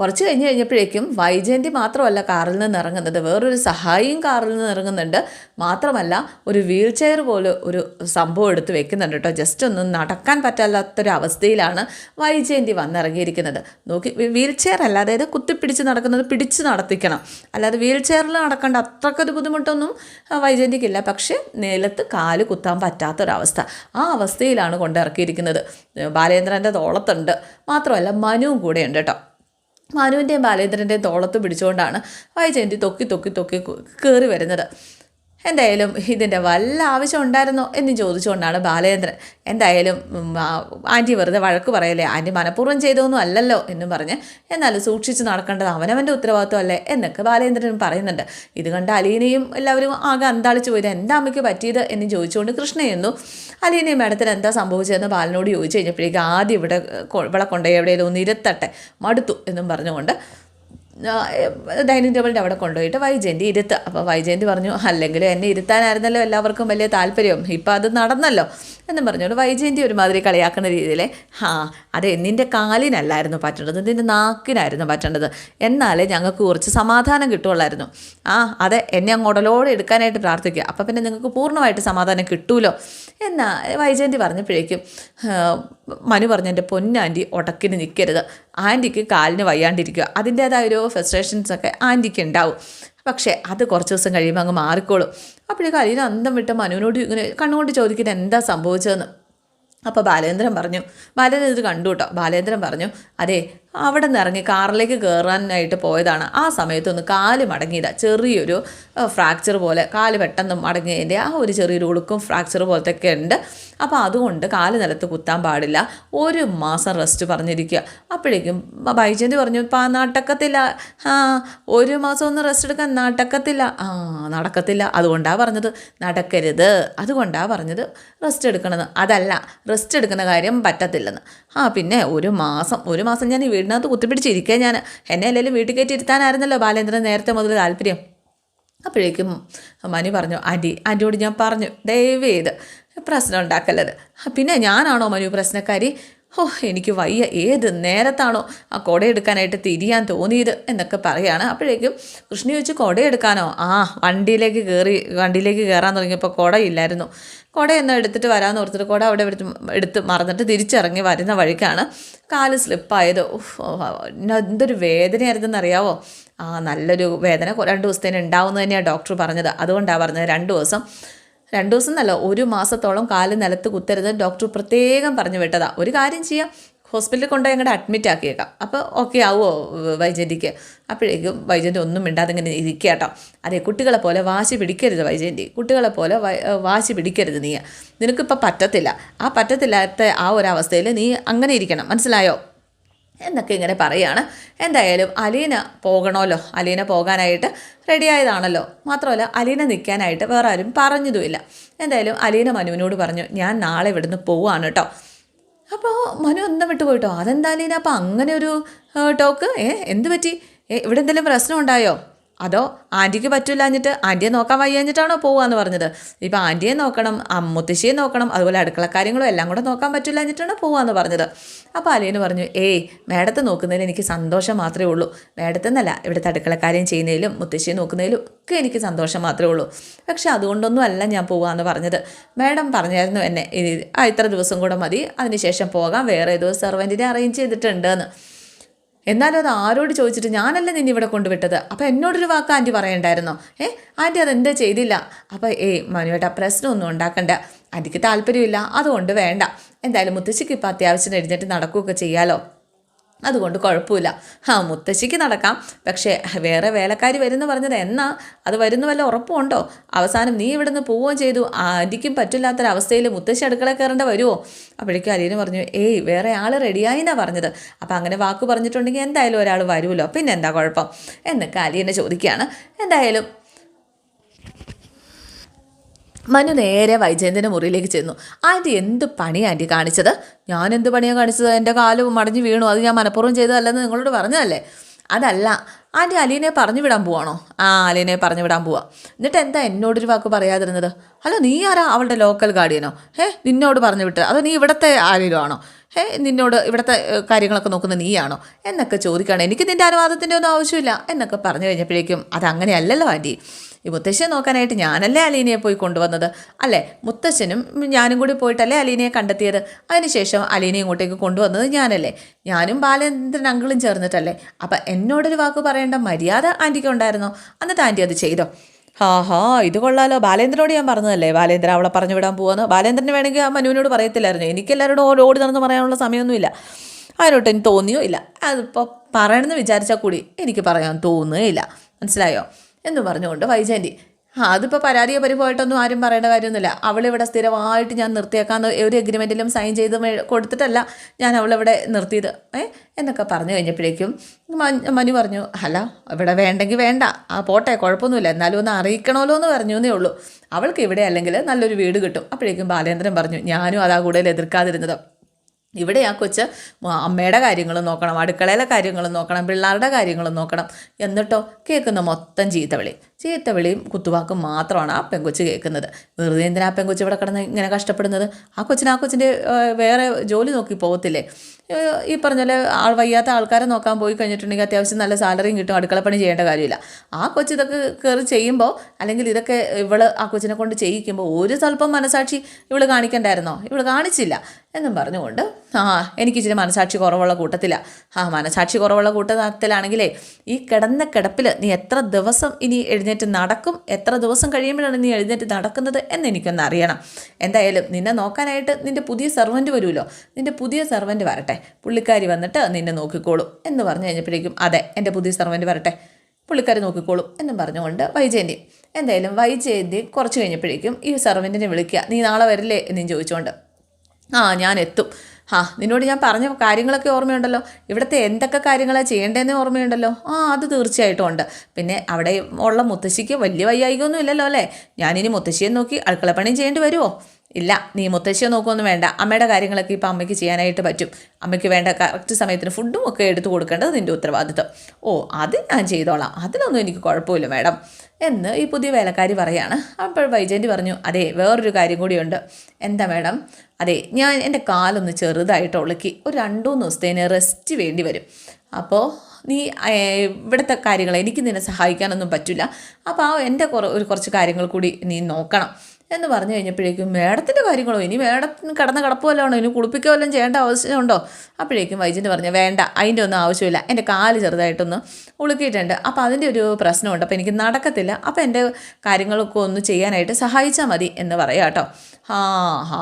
കുറച്ച് കഴിഞ്ഞ് കഴിഞ്ഞപ്പോഴേക്കും വൈജയന്തി മാത്രമല്ല കാറിൽ നിന്ന് ഇറങ്ങുന്നത്. വേറൊരു സഹായിയും കാറിൽ നിന്ന് ഇറങ്ങുന്നുണ്ട്. മാത്രമല്ല ഒരു വീൽ ചെയർ പോലെ ഒരു സംഭവം എടുത്ത് വെക്കുന്നുണ്ട് കേട്ടോ. ജസ്റ്റ് ഒന്നും നടക്കാൻ പറ്റാത്തൊരവസ്ഥയിലാണ് വൈജയന്തി വന്നിറങ്ങിയിരിക്കുന്നത്. നോക്കി വീൽ ചെയർ അല്ല അതായത് കുത്തിപ്പിടിച്ച് നടക്കുന്നത് പിടിച്ച് നടത്തിക്കണം. അല്ലാതെ വീൽ ചെയറിൽ നടക്കേണ്ട അത്രക്കൊരു ബുദ്ധിമുട്ടൊന്നും വൈജയന്തിക്കില്ല. പക്ഷേ നിലത്ത് കാൽ കുത്താൻ പറ്റാത്തൊരവസ്ഥ. ആ അവസ്ഥയിലാണ് കൊണ്ടിറക്കിയിരിക്കുന്നത്. ബാലേന്ദ്രന്റെ തോളത്തുണ്ട്. മാത്രമല്ല മനുവും കൂടെ ഉണ്ട് കേട്ടോ. മനുവിന്റെയും ബാലേന്ദ്രന്റെയും തോളത്ത് പിടിച്ചുകൊണ്ടാണ് വൈജയന്തി തൊക്കി തൊക്കി തൊക്കി കയറി വരുന്നത്. എന്തായാലും ഇതിന്റെ വല്ല ആവശ്യം ഉണ്ടായിരുന്നോ എന്ന് ചോദിച്ചുകൊണ്ടാണ് ബാലചന്ദ്രൻ എന്തായാലും ആന്റി വെറുതെ വഴക്ക് പറയല്ലേ? ആന്റി മനഃപൂർവം ചെയ്തൊന്നും അല്ലല്ലോ എന്നും പറഞ്ഞ് എന്നാലും സൂക്ഷിച്ച് നടക്കേണ്ടത് അവനവന്റെ ഉത്തരവാദിത്വം അല്ലേ എന്നൊക്കെ ബാലേന്ദ്രൻ പറയുന്നുണ്ട്. ഇത് കണ്ട് അലീനയും എല്ലാവരും ആകെ അന്താളിച്ചു പോയത് എന്താ അമ്മയ്ക്ക് പറ്റിയത്? എന്ന് ചോദിച്ചുകൊണ്ട് കൃഷ്ണ എന്നു. അലീനയും മേഡത്തിന് എന്താ സംഭവിച്ചതെന്ന് ബാലനോട് ചോദിച്ചു കഴിഞ്ഞപ്പോഴേക്കും ആദ്യം ഇവിടെ ഇവിടെ കൊണ്ടുപോയി എവിടെയെങ്കിലും ഒന്ന് ഇരുത്തട്ടെ മടുത്തു എന്നും പറഞ്ഞുകൊണ്ട് ഡൈനിങ് ടേബിളിന്റെ അവിടെ കൊണ്ടുപോയിട്ട് വൈജയന്തി ഇരുത്തുക അപ്പോൾ വൈജയന്തി പറഞ്ഞു അല്ലെങ്കിൽ എന്നെ ഇരുത്താനായിരുന്നല്ലോ എല്ലാവർക്കും വലിയ താല്പര്യം. ഇപ്പം അത് നടന്നല്ലോ. എന്നും പറഞ്ഞുകൊണ്ട് വൈജയന്തി ഒരുമാതിരി കളിയാക്കുന്ന രീതിയിൽ ഹാ അതെ നിന്റെ കാലിനല്ലായിരുന്നു പറ്റേണ്ടത് നിന്റെ നാക്കിനായിരുന്നു പറ്റേണ്ടത്. എന്നാലേ ഞങ്ങൾക്ക് കുറച്ച് സമാധാനം കിട്ടുള്ളായിരുന്നു ആ അതെ എന്നെ അങ്ങ് ഉടലോടെ എടുക്കാനായിട്ട് പ്രാർത്ഥിക്കുക. അപ്പം പിന്നെ നിങ്ങൾക്ക് പൂർണമായിട്ട് സമാധാനം കിട്ടൂലോ? എന്നാ വൈജയന്തി പറഞ്ഞപ്പോഴേക്കും മനു പറഞ്ഞ എന്റെ പൊന്നാന്റി ഉടക്കിന് നിൽക്കരുത് ആന്റിക്ക് കാലിന് വയ്യാണ്ടിരിക്കുക. അതിന്റേതായ ഒരു ഫ്രസ്ട്രേഷൻസ് ഒക്കെ ആന്റിക്ക് ഉണ്ടാവും. പക്ഷേ അത് കുറച്ച് ദിവസം കഴിയുമ്പോൾ അങ്ങ് മാറിക്കോളും. അപ്പോഴേക്കും അലീന അന്തം വിട്ട് മനുവിനോട് ഇങ്ങനെ കണ്ണുകൊണ്ട് ചോദിക്കുന്നത് എന്താ സംഭവിച്ചതെന്ന്. അപ്പോൾ ബാലേന്ദ്രൻ പറഞ്ഞു ബാലേന്ദ്രൻ ഇത് കണ്ടു കേട്ടോ. ബാലേന്ദ്രൻ പറഞ്ഞു അതെ അവിടെ നിന്ന് ഇറങ്ങി കാറിലേക്ക് കയറാനായിട്ട് പോയതാണ്. ആ സമയത്തൊന്ന് കാൽ മടങ്ങിയതാ. ചെറിയൊരു ഫ്രാക്ചർ പോലെ കാൽ പെട്ടെന്ന് മടങ്ങിയതിന്റെ ആ ഒരു ചെറിയൊരു ഉളുക്കും ഫ്രാക്ചർ പോലത്തെ ഒക്കെ ഉണ്ട്. അപ്പോൾ അതുകൊണ്ട് കാൽ നിലത്ത് കുത്താൻ പാടില്ല. ഒരു മാസം റെസ്റ്റ് പറഞ്ഞിരിക്കുക. അപ്പോഴേക്കും ബൈജന്തി പറഞ്ഞു ഇപ്പം നടക്കത്തില്ല ആ ഒരു മാസം ഒന്ന് റെസ്റ്റ് എടുക്കാൻ നടക്കത്തില്ല ആ നടക്കത്തില്ല. അതുകൊണ്ടാണ് പറഞ്ഞത്. നടക്കരുത്. അതുകൊണ്ടാണ് പറഞ്ഞത് റെസ്റ്റ് എടുക്കണമെന്ന് അതല്ല റെസ്റ്റ് എടുക്കുന്ന കാര്യം പറ്റത്തില്ലെന്ന്. ആ പിന്നെ ഒരു മാസം ഒരു മാസം ഞാൻ ഈ വീടിനകത്ത് കുത്തിപ്പിടിച്ചിരിക്കുക. ഞാൻ എന്നെ അല്ലെങ്കിലും വീട്ടിൽ കയറ്റി ഇരുത്താനായിരുന്നല്ലോ ബാലേന്ദ്രൻ നേരത്തെ മുതൽ താല്പര്യം. അപ്പോഴേക്കും മനു പറഞ്ഞു അടി അടിയോട് ഞാൻ പറഞ്ഞു ദയവ് ചെയ്ത് പ്രശ്നം ഉണ്ടാക്കല്ലത്. പിന്നെ ഞാനാണോ മനു പ്രശ്നക്കാരി? ഓ എനിക്ക് വയ്യ ഏത് നേരത്താണോ ആ കുട എടുക്കാനായിട്ട് തിരിയാൻ തോന്നിയത് എന്നൊക്കെ പറയാണ്. അപ്പോഴേക്കും കൃഷ്ണ ചോദിച്ചു കുട എടുക്കാനോ ആ വണ്ടിയിലേക്ക് കയറി വണ്ടിയിലേക്ക് കയറാൻ തുടങ്ങിയപ്പോൾ കുടയില്ലായിരുന്നു. കുട എന്ന് എടുത്തിട്ട് വരാമെന്ന് ഓർത്തിട്ട് കുട അവിടെ എടുത്ത് എടുത്ത് മറന്നിട്ട് തിരിച്ചിറങ്ങി വരുന്ന വഴിക്കാണ് കാൽ സ്ലിപ്പായത്. എന്തൊരു വേദനയായിരുന്നെന്ന് അറിയാവോ ആ നല്ലൊരു വേദന രണ്ട് ദിവസത്തേന് ഉണ്ടാവുമെന്ന് തന്നെയാണ് ഡോക്ടർ പറഞ്ഞത്. അതുകൊണ്ടാണ് പറഞ്ഞത് രണ്ട് ദിവസം. രണ്ട് ദിവസം എന്നല്ല ഒരു മാസത്തോളം കാൽ നിലത്ത് കുത്തരുത് ഡോക്ടർ പ്രത്യേകം പറഞ്ഞു വിട്ടതാ. ഒരു കാര്യം ചെയ്യാം. ഹോസ്പിറ്റലിൽ കൊണ്ടുപോയി അങ്ങോട്ട് അഡ്മിറ്റ് ആക്കിയേക്കാം. അപ്പോൾ ഓക്കെ ആവുമോ വൈജയന്തിക്ക്? അപ്പോഴേക്കും വൈജയന്തി ഒന്നും മിണ്ടാതെ ഇങ്ങനെ ഇരിക്കുക അതെ കുട്ടികളെ പോലെ വാശി പിടിക്കരുത് വൈജയന്തി. കുട്ടികളെ പോലെ വാശി പിടിക്കരുത് നീ. നിനക്കിപ്പോൾ പറ്റത്തില്ല. ആ പറ്റത്തില്ലാത്ത ആ ഒരു അവസ്ഥയിൽ നീ അങ്ങനെ ഇരിക്കണം. മനസ്സിലായോ? എന്നൊക്കെ ഇങ്ങനെ പറയാണ്. എന്തായാലും അലീന പോകണമല്ലോ. അലീന പോകാനായിട്ട് റെഡിയായതാണല്ലോ മാത്രമല്ല അലീന നിൽക്കാനായിട്ട് വേറെ ആരും പറഞ്ഞതുമില്ല. എന്തായാലും അലീന മനുവിനോട് പറഞ്ഞു ഞാൻ നാളെ ഇവിടുന്ന് പോവാണ് കേട്ടോ. അപ്പോൾ മനു ഒന്നും വിട്ടു പോയിട്ടോ? അതെന്തായാലും അപ്പോൾ അങ്ങനെ ഒരു ടോക്ക്? ഏ എന്ത് പറ്റി? ഇവിടെ എന്തെങ്കിലും പ്രശ്നം ഉണ്ടായോ? അതോ ആന്റിക്ക് പറ്റില്ല എന്നിട്ട് ആന്റിയെ നോക്കാൻ വയ്യാഞ്ഞിട്ടാണോ പോവാന്ന് പറഞ്ഞത്? ഇപ്പം ആന്റിയെ നോക്കണം അമ്മുത്തശ്ശിയെ നോക്കണം അതുപോലെ അടുക്കള കാര്യങ്ങളും എല്ലാം കൂടെ നോക്കാൻ പറ്റില്ല എന്നിട്ടാണ് പോവാന്ന് പറഞ്ഞത്? അപ്പോൾ അലീന് പറഞ്ഞു ഏയ് മേഡത്തെ നോക്കുന്നതിൽ എനിക്ക് സന്തോഷം മാത്രമേ ഉള്ളൂ. മേഡത്തെന്നല്ല ഇവിടുത്തെ അടുക്കളക്കാര്യം ചെയ്യുന്നതിലും മുത്തശ്ശിയെ നോക്കുന്നതിലും ഒക്കെ എനിക്ക് സന്തോഷം മാത്രമേ ഉള്ളൂ. പക്ഷെ അതുകൊണ്ടൊന്നും അല്ല ഞാൻ പോവാന്ന് പറഞ്ഞത്. മേഡം പറഞ്ഞായിരുന്നു എന്നെ ഇത്ര ദിവസം കൂടെ മതി. അതിനുശേഷം പോകാം. വേറെ ഏതോ സെർവന്റിനെ അറേഞ്ച് ചെയ്തിട്ടുണ്ട് എന്ന് എന്നാലും അത് ആരോട് ചോദിച്ചിട്ട് ഞാനല്ല നിന്നെ ഇവിടെ കൊണ്ടുവിട്ടത്? അപ്പോൾ എന്നോടൊരു വാക്ക് ആന്റി പറയണ്ടായിരുന്നോ? ഏ? ആന്റി അതെന്താ ചെയ്തില്ല? അപ്പോൾ ഏയ് മനുവേട്ട പ്രശ്നമൊന്നും ഉണ്ടാക്കണ്ട. ആന്റിക്ക് താല്പര്യമില്ല അതുകൊണ്ട് വേണ്ട. എന്തായാലും മുത്തശ്ശിക്ക് ഇപ്പോൾ അത്യാവശ്യം എഴുന്നേറ്റ് നടക്കുകയൊക്കെ ചെയ്യാലോ. അതുകൊണ്ട് കുഴപ്പമില്ല. ആ മുത്തശ്ശിക്ക് നടക്കാം. പക്ഷേ വേറെ വേലക്കാരി വരുന്നു പറഞ്ഞത് എന്നാ? അത് വരുന്നു വല്ല ഉറപ്പുണ്ടോ അവസാനം നീ ഇവിടുന്ന് പോവുകയും ചെയ്തു. ആന്റിക്കും പറ്റില്ലാത്തൊരവസ്ഥയിൽ മുത്തശ്ശി അടുക്കള കയറേണ്ട വരുമോ അപ്പോഴേക്കും അലീന പറഞ്ഞു ഏയ് വേറെ ആൾ റെഡിയായി എന്നാ പറഞ്ഞത്. അപ്പം അങ്ങനെ വാക്ക് പറഞ്ഞിട്ടുണ്ടെങ്കിൽ എന്തായാലും ഒരാൾ വരുമല്ലോ. പിന്നെന്താ കുഴപ്പം? എന്നൊക്കെ അലീന ചോദിക്കുകയാണ്. എന്തായാലും മനു നേരെ വൈജയന്തിന്റെ മുറിയിലേക്ക് ചെന്നു. ആന്റി എന്ത് പണി ആന്റി കാണിച്ചത്? ഞാൻ എന്ത് പണിയാണ് കാണിച്ചത്? എന്റെ കാൽ മടഞ്ഞു വീണു. അത് ഞാൻ മനഃപൂർവം ചെയ്തതല്ലെന്ന് നിങ്ങളോട് പറഞ്ഞതല്ലേ? അതല്ല. ആന്റി അലീനെ പറഞ്ഞു വിടാൻ പോവാണോ? ആ അലീനെ പറഞ്ഞു വിടാൻ പോവാ. എന്നിട്ട് എന്താ എന്നോടൊരു വാക്ക് പറയാതിരുന്നത്? ഹലോ നീ ആരാ അവളുടെ ലോക്കൽ ഗാർഡിയനോ? ഹേ നിന്നോട് പറഞ്ഞു വിട്ട്. അതോ നീ ഇവിടുത്തെ ആരെങ്കിലും ആണോ? ഏ നിന്നോട് ഇവിടുത്തെ കാര്യങ്ങളൊക്കെ നോക്കുന്ന നീയാണോ? എന്നൊക്കെ ചോദിക്കുകയാണ്. എനിക്ക് നിന്റെ അനുവാദത്തിന്റെ ഒന്നും ആവശ്യമില്ല. എന്നൊക്കെ പറഞ്ഞു കഴിഞ്ഞപ്പോഴേക്കും അത് അതങ്ങനെയല്ലല്ലോ ആന്റി ഈ മുത്തശ്ശിയെ നോക്കാനായിട്ട് ഞാനല്ലേ അലീനയെ പോയി കൊണ്ടുവന്നത്? അല്ലേ? മുത്തശ്ശനും ഞാനും കൂടി പോയിട്ടല്ലേ അലീനയെ കണ്ടെത്തിയത്? അതിനുശേഷം അലീനയും ഇങ്ങോട്ടേക്ക് കൊണ്ടുവന്നത് ഞാനല്ലേ? ഞാനും ബാലേന്ദ്രൻ അങ്കിളും ചേർന്നിട്ടല്ലേ? അപ്പം എന്നോടൊരു വാക്ക് പറയേണ്ട മര്യാദ ആന്റിക്ക് ഉണ്ടായിരുന്നോ? എന്നിട്ട് ആന്റി അത് ചെയ്തോ? ഹാ ഹാ ഇത് കൊള്ളാലോ. ബാലേന്ദ്രനോട് ഞാൻ പറഞ്ഞതല്ലേ? ബാലേന്ദ്രൻ അവളെ പറഞ്ഞു വിടാൻ പോവാന്ന്. ബാലേന്ദ്രന് വേണമെങ്കിൽ ആ മനുവിനോട് പറയത്തില്ലായിരുന്നു. എനിക്കെല്ലാവരോടും ഓടി നടന്ന് പറയാനുള്ള സമയമൊന്നുമില്ല. അതിനോട്ട് എനിക്ക് തോന്നിയോ ഇല്ല. അതിപ്പോൾ പറയണമെന്ന് വിചാരിച്ചാൽ കൂടി എനിക്ക് പറയാൻ തോന്നുകയില്ല. മനസ്സിലായോ? എന്ന് പറഞ്ഞുകൊണ്ട് വൈജയന്തി അതിപ്പോൾ പരാതിയോ പരിഭവമായിട്ടൊന്നും ആരും പറയേണ്ട കാര്യമൊന്നുമില്ല. അവളിവിടെ സ്ഥിരമായിട്ട് ഞാൻ നിർത്തിയേക്കാന്ന് ഒരു എഗ്രിമെന്റിലും സൈൻ ചെയ്ത് കൊടുത്തിട്ടല്ല ഞാൻ അവളിവിടെ നിർത്തിയത്. ഏ? എന്നൊക്കെ പറഞ്ഞു കഴിഞ്ഞപ്പോഴേക്കും മനു പറഞ്ഞു അല്ല ഇവിടെ വേണ്ടെങ്കിൽ വേണ്ട. ആ പോട്ടെ കുഴപ്പമൊന്നുമില്ല. എന്നാലും ഒന്ന് അറിയിക്കണമല്ലോ എന്ന് പറഞ്ഞു എന്നേ ഉള്ളൂ. അവൾക്ക് ഇവിടെ അല്ലെങ്കിൽ നല്ലൊരു വീട് കിട്ടും. അപ്പോഴേക്കും ബാലേന്ദ്രൻ പറഞ്ഞു ഞാനും അതാ കൂടുതൽ എതിർക്കാതിരുന്നത്. ഇവിടെ ആ കൊച്ച് അമ്മയുടെ കാര്യങ്ങൾ നോക്കണം അടുക്കളയിലെ കാര്യങ്ങൾ നോക്കണം പിള്ളേരുടെ കാര്യങ്ങൾ നോക്കണം. എന്നിട്ടോ കേൾക്കുന്ന മൊത്തം ചീത്തവിളി. ചീത്തവിളിയും കുത്തുവാക്കും മാത്രമാണ് ആ പെങ്കൊച്ച് കേൾക്കുന്നത്. വെറുതെ എന്തിനാ ആ പെങ്കൊച്ച് ഇവിടെ കിടന്ന് ഇങ്ങനെ കഷ്ടപ്പെടുന്നത്? ആ കൊച്ചിന് ആ കൊച്ചിന്റെ വേറെ ജോലി നോക്കി പോകത്തില്ലേ? ഈ പറഞ്ഞ പോലെ ആൾ വയ്യാത്ത ആൾക്കാരെ നോക്കാൻ പോയി കഴിഞ്ഞിട്ടുണ്ടെങ്കിൽ അത്യാവശ്യം നല്ല സാലറിയും കിട്ടും അടുക്കളപ്പണി ചെയ്യേണ്ട കാര്യമില്ല. ആ കൊച്ച് ഇതൊക്കെ കയറി ചെയ്യുമ്പോൾ അല്ലെങ്കിൽ ഇതൊക്കെ ഇവൾ ആ കൊച്ചിനെ കൊണ്ട് ചെയ്യിക്കുമ്പോൾ ഒരു സ്വല്പം മനസാക്ഷി ഇവൾ കാണിക്കണ്ടായിരുന്നോ? ഇവൾ കാണിച്ചില്ല. എന്നും പറഞ്ഞുകൊണ്ട് ആ എനിക്ക് ഇച്ചിരി മനസാക്ഷി കുറവുള്ള കൂട്ടത്തിലാണ് ആ മനസാക്ഷി കുറവുള്ള കൂട്ടത്തിലാണെങ്കിലേ ഈ കിടന്ന കിടപ്പിൽ നീ എത്ര ദിവസം ഇനി എഴുന്നേറ്റ് നടക്കും? എത്ര ദിവസം കഴിയുമ്പോഴാണ് നീ എഴുന്നേറ്റ് നടക്കുന്നത് എന്ന് എനിക്കൊന്ന് അറിയണം. എന്തായാലും നിന്നെ നോക്കാനായിട്ട് നിന്റെ പുതിയ സെർവന്റ് വരുമല്ലോ. നിന്റെ പുതിയ സെർവന്റ് വരട്ടെ. പുള്ളിക്കാരി വന്നിട്ട് നിന്നെ നോക്കിക്കോളും എന്ന് പറഞ്ഞു കഴിഞ്ഞപ്പോഴേക്കും അതെ എന്റെ പുതിയ സെർവന്റ് വരട്ടെ. പുള്ളിക്കാരി നോക്കിക്കോളും എന്നും പറഞ്ഞുകൊണ്ട് വൈജയന്തി എന്തായാലും വൈജയന്തി കുറച്ച് കഴിഞ്ഞപ്പോഴേക്കും ഈ സെർവന്റിനെ വിളിക്കുക നീ നാളെ വരില്ലേ? എന്നും ചോദിച്ചുകൊണ്ട് ആ ഞാൻ എത്തും ആ നിന്നോട് ഞാൻ പറഞ്ഞ കാര്യങ്ങളൊക്കെ ഓർമ്മയുണ്ടല്ലോ. ഇവിടുത്തെ എന്തൊക്കെ കാര്യങ്ങളാണ് ചെയ്യേണ്ടതെന്ന് ഓർമ്മയുണ്ടല്ലോ. ആ അത് തീർച്ചയായിട്ടും ഉണ്ട്. പിന്നെ അവിടെ ഉള്ള മുത്തശ്ശിക്ക് വലിയ വയ്യായികയൊന്നും ഇല്ലല്ലോ അല്ലേ? ഞാനിനി മുത്തശ്ശിയെ നോക്കി അടുക്കളപ്പണിയും ചെയ്യേണ്ടി വരുമോ ഇല്ല നീ മുത്തശ്ശിയെ നോക്കുമൊന്നും വേണ്ട. അമ്മയുടെ കാര്യങ്ങളൊക്കെ ഇപ്പോൾ അമ്മയ്ക്ക് ചെയ്യാനായിട്ട് പറ്റും. അമ്മയ്ക്ക് വേണ്ട കറക്റ്റ് സമയത്തിന് ഫുഡും ഒക്കെ എടുത്തു കൊടുക്കേണ്ടത് നിന്റെ ഉത്തരവാദിത്വം. ഓ അത് ഞാൻ ചെയ്തോളാം. അതിനൊന്നും എനിക്ക് കുഴപ്പമില്ല മാഡം. എന്ന് ഈ പുതിയ വേലക്കാരി പറയാണ്. അപ്പോൾ വൈജയന്തി പറഞ്ഞു അതെ വേറൊരു കാര്യം കൂടിയുണ്ട്. എന്താ മാഡം? അതെ ഞാൻ എന്റെ കാലൊന്ന് ചെറുതായിട്ട് ഉളുക്കി ഒരു രണ്ടു മൂന്ന് ദിവസത്തേന് റെസ്റ്റ് വേണ്ടി വരും. അപ്പോൾ നീ ഇവിടുത്തെ കാര്യങ്ങൾ എനിക്ക് നിന്നെ സഹായിക്കാനൊന്നും പറ്റില്ല. അപ്പോൾ ആ എന്റെ കുറ ഒരു കുറച്ച് കാര്യങ്ങൾ കൂടി നീ നോക്കണം. എന്ന് പറഞ്ഞു കഴിഞ്ഞപ്പോഴേക്കും മേഡത്തിന്റെ കാര്യങ്ങളോ? ഇനി മേഡത്തിന് കിടന്ന കിടപ്പ് വല്ലതാണോ ഇനി കുളിപ്പിക്കുക വല്ലതും ചെയ്യേണ്ട ആവശ്യമുണ്ടോ? അപ്പോഴേക്കും വൈജിന്റെ പറഞ്ഞു വേണ്ട അതിന്റെ ഒന്നും ആവശ്യമില്ല. എന്റെ കാൽ ചെറുതായിട്ടൊന്ന് ഉളുക്കിയിട്ടുണ്ട്. അപ്പോൾ അതിന്റെ ഒരു പ്രശ്നമുണ്ട്. അപ്പോൾ എനിക്ക് നടക്കത്തില്ല. അപ്പോൾ എന്റെ കാര്യങ്ങളൊക്കെ ഒന്ന് ചെയ്യാനായിട്ട് സഹായിച്ചാൽ മതി എന്ന് പറയാം കേട്ടോ. ആ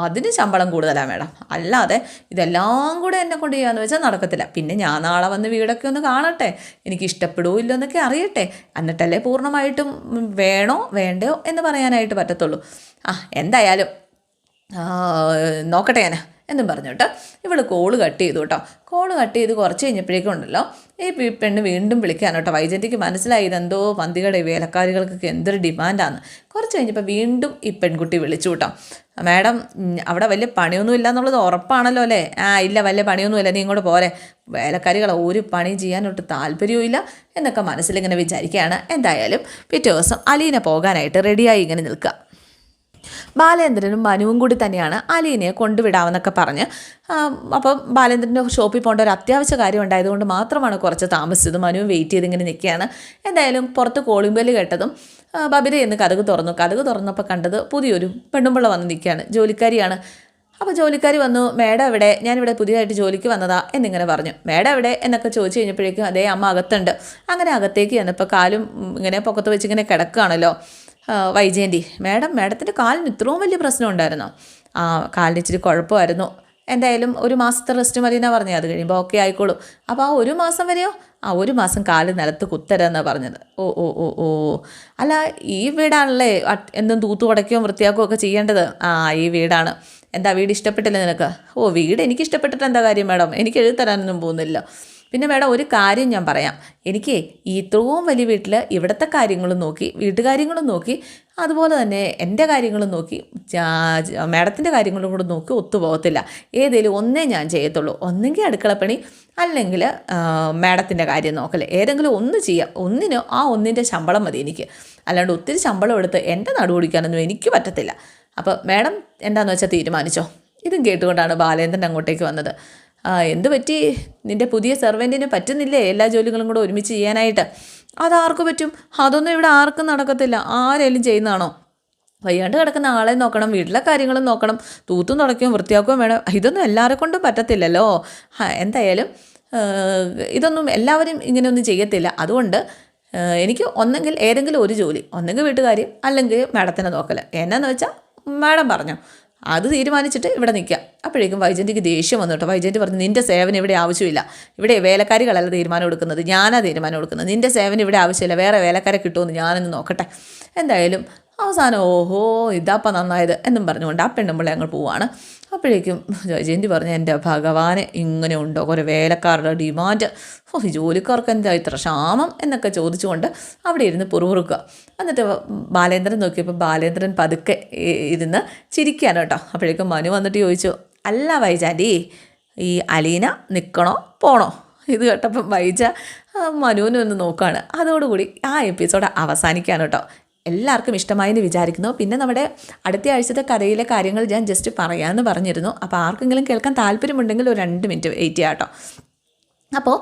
അതിന് ശമ്പളം കൂടുതലാണ് മേഡം. അല്ലാതെ ഇതെല്ലാം കൂടെ എന്നെ കൊണ്ട് ചെയ്യാന്ന് വെച്ചാൽ നടക്കത്തില്ല. പിന്നെ ഞാൻ നാളെ വന്ന് വീടൊക്കെ ഒന്ന് കാണട്ടെ. എനിക്ക് ഇഷ്ടപ്പെടുമോ ഇല്ലോ എന്നൊക്കെ അറിയട്ടെ. എന്നിട്ടല്ലേ പൂർണമായിട്ടും വേണോ? വേണ്ടയോ എന്ന് പറയാനായിട്ട് പറ്റത്തുള്ളൂ. ആ എന്തായാലും നോക്കട്ടെ ഞാൻ എന്നും പറഞ്ഞോട്ട് ഇവൾ കോൾ കട്ട് ചെയ്തു കേട്ടോ. കോൾ കട്ട് ചെയ്ത് കുറച്ച് കഴിഞ്ഞപ്പോഴേക്കും ഉണ്ടല്ലോ ഈ പെണ്ണ് വീണ്ടും വിളിക്കാൻ കേട്ടോ. വൈജന്തിക്ക് മനസ്സിലായി ഇതെന്തോ പന്തികടെ വേലക്കാരികൾക്കൊക്കെ എന്തൊരു ഡിമാൻഡാണ് കുറച്ച് കഴിഞ്ഞപ്പോൾ വീണ്ടും ഈ പെൺകുട്ടി വിളിച്ചു കേട്ടോ. മാഡം അവിടെ വലിയ പണിയൊന്നും ഇല്ല എന്നുള്ളത് ഉറപ്പാണല്ലോ അല്ലേ? ആ ഇല്ല വലിയ പണിയൊന്നുമില്ല നീ ഇങ്ങോട്ട് പോരെ. വേലക്കാരികളെ ഒരു പണി ചെയ്യാനൊട്ട് താല്പര്യവും ഇല്ല എന്നൊക്കെ മനസ്സിലിങ്ങനെ വിചാരിക്കുകയാണ്. എന്തായാലും പിറ്റേ ദിവസം അലീന പോകാനായിട്ട് റെഡിയായി ഇങ്ങനെ നിൽക്കുക. ബാലേന്ദ്രനും മനുവും കൂടി തന്നെയാണ് അലീനയെ കൊണ്ടുവിടാമെന്നൊക്കെ പറഞ്ഞ്. അപ്പം ബാലേന്ദ്രന്റെ ഷോപ്പിൽ പോകേണ്ട ഒരു അത്യാവശ്യ കാര്യം ഉണ്ടായതുകൊണ്ട് മാത്രമാണ് കുറച്ച് താമസിച്ചത്. മനുവും വെയിറ്റ് ചെയ്ത് ഇങ്ങനെ നിൽക്കുകയാണ്. എന്തായാലും പുറത്ത് കോളിമ്പൽ കേട്ടതും ബബിത എന്ന് കഥക് തുറന്നു. കഥക് തുറന്നപ്പോൾ കണ്ടത് പുതിയൊരു പെണ്ണുമ്പിള്ള വന്ന് നിൽക്കുകയാണ്. ജോലിക്കാരിയാണ്. അപ്പോൾ ജോലിക്കാരി വന്നു മേഡം എവിടെ? ഞാനിവിടെ പുതിയതായിട്ട് ജോലിക്ക് വന്നതാ എന്നിങ്ങനെ പറഞ്ഞു. മേഡം എവിടെ? എന്നൊക്കെ ചോദിച്ചു കഴിഞ്ഞപ്പോഴേക്കും അതേ അമ്മ അകത്തുണ്ട്. അങ്ങനെ അകത്തേക്ക് ചെന്നപ്പോൾ കാലും ഇങ്ങനെ പൊക്കത്ത് വെച്ച് ഇങ്ങനെ കിടക്കുകയാണല്ലോ. വൈജയന്തി. മാഡം മാഡത്തിന്റെ കാലിന് ഇത്രയും വലിയ പ്രശ്നം ഉണ്ടായിരുന്നോ? ആ കാലിന് ഇച്ചിരി കുഴപ്പമായിരുന്നു. എന്തായാലും ഒരു മാസത്തെ റെസ്റ്റ് മതി എന്നാണ് പറഞ്ഞത്. അത് കഴിയുമ്പോൾ ഓക്കെ ആയിക്കോളും. അപ്പോൾ ആ ഒരു മാസം വരെയോ? ആ ഒരു മാസം കാൽ നിലത്ത് കുത്തരാന്നാണ് പറഞ്ഞത്. ഓ ഓ ഓ ഓ. അല്ല ഈ വീടാണല്ലേ? എന്തും തൂത്തു കുടയ്ക്കുകയും വൃത്തിയാക്കുകയും ഒക്കെ ചെയ്യേണ്ടത്? ആ ഈ വീടാണ്. എന്താ വീട് ഇഷ്ടപ്പെട്ടില്ല നിനക്ക്? ഓ വീട് എനിക്ക് ഇഷ്ടപ്പെട്ടിട്ട് എന്താ കാര്യം മാഡം? എനിക്ക് എഴുതി തരാനൊന്നും പോകുന്നില്ല. പിന്നെ മേഡം ഒരു കാര്യം ഞാൻ പറയാം. എനിക്ക് ഇത്രയും വലിയ വീട്ടിൽ ഇവിടുത്തെ കാര്യങ്ങളും നോക്കി വീട്ടുകാര്യങ്ങളും നോക്കി അതുപോലെ തന്നെ എന്റെ കാര്യങ്ങളും നോക്കി മേഡത്തിന്റെ കാര്യങ്ങളും കൂടെ നോക്കി ഒത്തുപോകത്തില്ല ഏതെങ്കിലും ഒന്നേ ഞാൻ ചെയ്യത്തുള്ളൂ. ഒന്നെങ്കിൽ അടുക്കളപ്പണി അല്ലെങ്കിൽ മേഡത്തിന്റെ കാര്യം നോക്കൽ ഏതെങ്കിലും ഒന്ന് ചെയ്യാം. ഒന്നിന് ആ ഒന്നിന്റെ ശമ്പളം മതി എനിക്ക്. അല്ലാണ്ട് ഒത്തിരി ശമ്പളം എടുത്ത് എന്റെ നടുപിടിക്കാനൊന്നും എനിക്ക് പറ്റത്തില്ല. അപ്പോൾ മേഡം എന്താണെന്ന് വെച്ചാൽ തീരുമാനിച്ചോ? ഇതും കേട്ടുകൊണ്ടാണ് ബാലേന്ദ്രൻ അങ്ങോട്ടേക്ക് വന്നത്. എന്ത് പറ്റി? നിന്റെ പുതിയ സെർവന്റിന് പറ്റുന്നില്ലേ എല്ലാ ജോലികളും കൂടെ ഒരുമിച്ച് ചെയ്യാനായിട്ട്? അതാർക്ക് പറ്റും? അതൊന്നും ഇവിടെ ആർക്കും നടക്കത്തില്ല. ആരെങ്കിലും ചെയ്യുന്നതാണോ? വയ്യാണ്ട് കിടക്കുന്ന ആളെ നോക്കണം വീട്ടിലെ കാര്യങ്ങളും നോക്കണം തൂത്തും തുടയ്ക്കുകയും വൃത്തിയാക്കുകയും വേണം. ഇതൊന്നും എല്ലാവരെ കൊണ്ടും പറ്റത്തില്ലല്ലോ. എന്തായാലും ഇതൊന്നും എല്ലാവരും ഇങ്ങനെയൊന്നും ചെയ്യത്തില്ല. അതുകൊണ്ട് എനിക്ക് ഒന്നെങ്കിൽ ഏതെങ്കിലും ഒരു ജോലി ഒന്നെങ്കിൽ വീട്ടുകാര്യം അല്ലെങ്കിൽ മാഡത്തിനെ നോക്കൽ എന്നാന്ന് വെച്ചാൽ മാഡം പറഞ്ഞു. അത് തീരുമാനിച്ചിട്ട് ഇവിടെ നിൽക്കാം അപ്പോഴേക്കും വൈജന്തിക്ക് ദേഷ്യം വന്നു കേട്ടോ. വൈജന്തി പറഞ്ഞു നിന്റെ സേവനം ഇവിടെ ആവശ്യമില്ല. ഇവിടെ വേലക്കാരികളല്ല തീരുമാനം എടുക്കുന്നത്. ഞാനാ തീരുമാനം എടുക്കുന്നത്. നിന്റെ സേവനം ഇവിടെ ആവശ്യമില്ല. വേറെ വേലക്കാരെ കിട്ടുമെന്ന് ഞാനൊന്ന് നോക്കട്ടെ. എന്തായാലും അവസാനം ഓഹോ ഇതാപ്പ നന്നായത് എന്നും പറഞ്ഞുകൊണ്ട് ആ പെണ്ണുമ്പിള്ളി അങ്ങ് പോവാണ്. അപ്പോഴേക്കും ജയജയന്തി പറഞ്ഞു എന്റെ ഭഗവാനെ ഇങ്ങനെ ഉണ്ടോ? കുറേ വേലക്കാരുടെ ഡിമാൻഡ്. ഓ ജോലിക്കാർക്ക് എന്താ ഇത്ര ക്ഷാമം? എന്നൊക്കെ ചോദിച്ചുകൊണ്ട് അവിടെ ഇരുന്ന് പുറകുറുക്കുക എന്നിട്ട് ബാലേന്ദ്രൻ നോക്കിയപ്പോൾ ബാലേന്ദ്രൻ പതുക്കെ ഇരുന്ന് ചിരിക്കുകയാണ് കേട്ടോ. അപ്പോഴേക്കും മനു വന്നിട്ട് ചോദിച്ചു അല്ല വൈജാന്റി ഈ അലീന നിൽക്കണോ പോണോ? ഇത് കേട്ടപ്പം വൈജ മനുവിനെ ഒന്ന് നോക്കുകയാണ് അതോടുകൂടി ആ എപ്പിസോഡ് അവസാനിക്കുകയാണ് കേട്ടോ. എല്ലാവർക്കും ഇഷ്ടമായെന്ന് വിചാരിക്കുന്നു. പിന്നെ നമ്മുടെ അടുത്ത ആഴ്ചത്തെ കഥയിലെ കാര്യങ്ങൾ ഞാൻ ജസ്റ്റ് പറയാമെന്ന് പറഞ്ഞിരുന്നു. അപ്പോൾ ആർക്കെങ്കിലും കേൾക്കാൻ താല്പര്യമുണ്ടെങ്കിൽ ഒരു രണ്ട് മിനിറ്റ് വെയിറ്റ് ചെയ്യാം കേട്ടോ അപ്പോൾ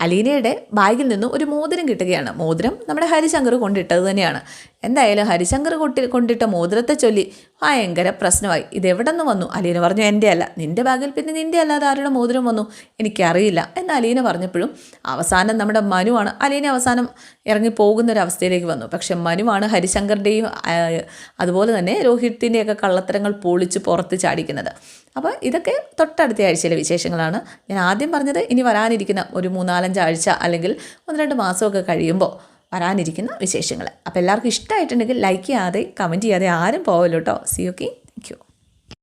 അലീനയുടെ ബാഗിൽ നിന്നും ഒരു മോതിരം കിട്ടുകയാണ്. മോതിരം നമ്മുടെ ഹരിശങ്കർ കൊണ്ടിട്ടത് തന്നെയാണ്. എന്തായാലും ഹരിശങ്കർ കൊട്ടി കൊണ്ടിട്ട മോതിരത്തെ ചൊല്ലി ഭയങ്കര പ്രശ്നമായി. ഇതെവിടെ നിന്ന് വന്നു? അലീന പറഞ്ഞു എന്റെ അല്ല നിന്റെ ബാഗിൽ പിന്നെ നിന്റെ അല്ലാതെ ആരുടെ മോതിരം വന്നു? എനിക്കറിയില്ല. എന്ന് അലീന പറഞ്ഞപ്പോഴും അവസാനം നമ്മുടെ മനുവാണ് അലീന അവസാനം ഇറങ്ങി പോകുന്ന ഒരു അവസ്ഥയിലേക്ക് വന്നു. പക്ഷെ മനുവാണ് ഹരിശങ്കറിന്റെയും അതുപോലെ തന്നെ രോഹിത്തിന്റെയൊക്കെ കള്ളത്തരങ്ങൾ പൊളിച്ച് പുറത്ത് ചാടിക്കുന്നത്. അപ്പോൾ ഇതൊക്കെ തൊട്ടടുത്ത ആഴ്ചയിലെ വിശേഷങ്ങളാണ്. ഞാൻ ആദ്യം പറഞ്ഞത് ഇനി വരാനിരിക്കുന്ന ഒരു മൂന്നാലഞ്ച് ആഴ്ച അല്ലെങ്കിൽ ഒന്ന് രണ്ട് മാസമൊക്കെ കഴിയുമ്പോൾ വരാനിരിക്കുന്ന വിശേഷങ്ങൾ അപ്പോൾ എല്ലാവർക്കും ഇഷ്ടമായിട്ടുണ്ടെങ്കിൽ ലൈക്ക് ചെയ്യാതെ കമന്റ് ചെയ്യാതെ ആരും പോകല്ലോ കേട്ടോ സി ഓക്കെ